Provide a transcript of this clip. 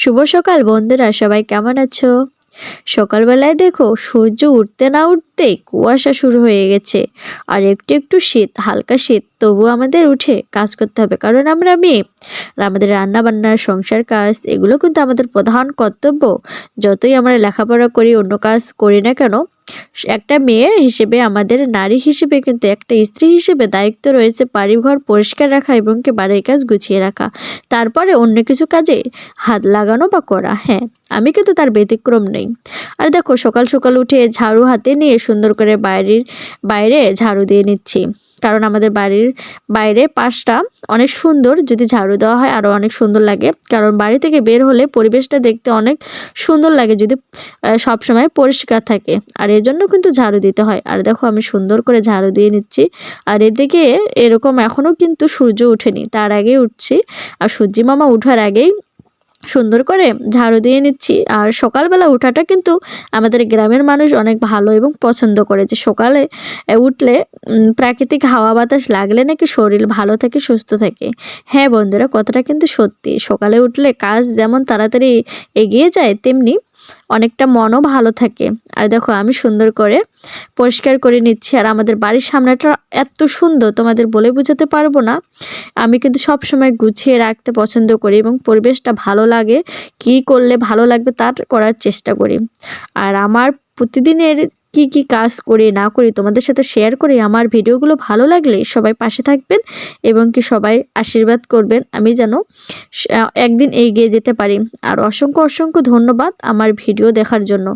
শুভ সকাল বন্ধুরা, সবাই কেমন আছো? সকালবেলায় দেখো সূর্য উঠতে না উঠতে কুয়াশা শুরু হয়ে গেছে। আর একটু একটু শীত, হালকা শীত তবু আমাদের উঠে কাজ করতে হবে। কারণ আমরা মেয়ে, আর আমাদের রান্নাবান্না সংসার কাজ, এগুলো কিন্তু আমাদের প্রধান কর্তব্য। যতই আমরা লেখাপড়া করি, অন্য কাজ করি না কেন একটা মেয়ে হিসেবে, আমাদের নারী হিসেবে কিন্তু একটা স্ত্রী হিসেবে দায়িত্ব রয়েছে বাড়িঘর পরিষ্কার রাখা এবং কি বাড়ির কাজ গুছিয়ে রাখা। তারপরে অন্য কিছু কাজে হাত লাগানো বা করা হ্যাঁ আমি কিন্তু তার ব্যতিক্রম নেই। আর দেখো, সকাল সকাল উঠে ঝাড়ু হাতে নিয়ে সুন্দর করে বাইরের, বাইরে ঝাড়ু দিয়ে নিচ্ছি। কারণ আমাদের বাড়ির বাইরে পাশটা অনেক সুন্দর, যদি ঝাড়ু দেওয়া হয় আরও অনেক সুন্দর লাগে। কারণ বাড়ি থেকে বের হলে পরিবেশটা দেখতে অনেক সুন্দর লাগে যদি সব সময় পরিষ্কার থাকে। আর এর জন্য কিন্তু ঝাড়ু দিতে হয়। আর দেখো আমি সুন্দর করে ঝাড়ু দিয়ে নিচ্ছি। আর এদিকে এরকম এখনও কিন্তু সূর্য ওঠেনি তার আগেই উঠছি। আর সূর্যি মামা উঠার আগেই সুন্দর করে ঝাড়ু দিয়ে নিচ্ছি। আর সকালবেলা ওঠাটা কিন্তু আমাদের গ্রামের মানুষ অনেক ভালো এবং পছন্দ করে যে সকালে উঠলে প্রাকৃতিক হাওয়া বাতাস লাগলে নাকি শরীর ভালো থাকে, সুস্থ থাকে। হ্যাঁ বন্ধুরা, কথাটা কিন্তু সত্যি। সকালে উঠলে কাজ যেমন তাড়াতাড়ি এগিয়ে যায়, তেমনি অনেকটা মনও ভালো থাকে। আর দেখো, আমি সুন্দর করে পরিষ্কার করে নিচ্ছি। আর আমাদের বাড়ির সামনেটা এত সুন্দর, তোমাদের বলে বোঝাতে পারব না। আমি কিন্তু সব সময় গুছিয়ে রাখতে পছন্দ করি এবং পরিবেশটা ভালো লাগে। কি করলে ভালো লাগবে তার করার চেষ্টা করি। আর আমার প্রতিদিনের কি কি কাজ করে, না করে তোমাদের সাথে শেয়ার করে, আমার ভিডিওগুলো ভালো লাগলে সবাই পাশে থাকবেন এবং কি সবাই আশীর্বাদ করবেন, আমি যেন একদিন এগিয়ে যেতে পারি। আর অসংখ্য অসংখ্য ধন্যবাদ আমার ভিডিও দেখার জন্য।